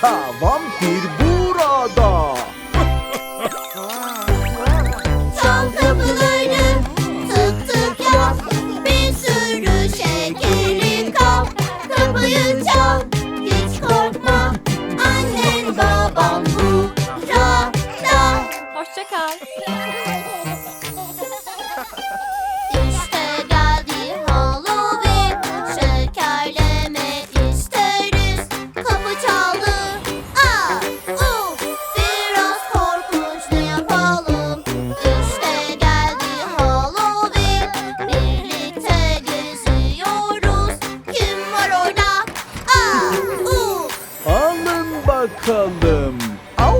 Ha vampir burada. Bakalım. Au!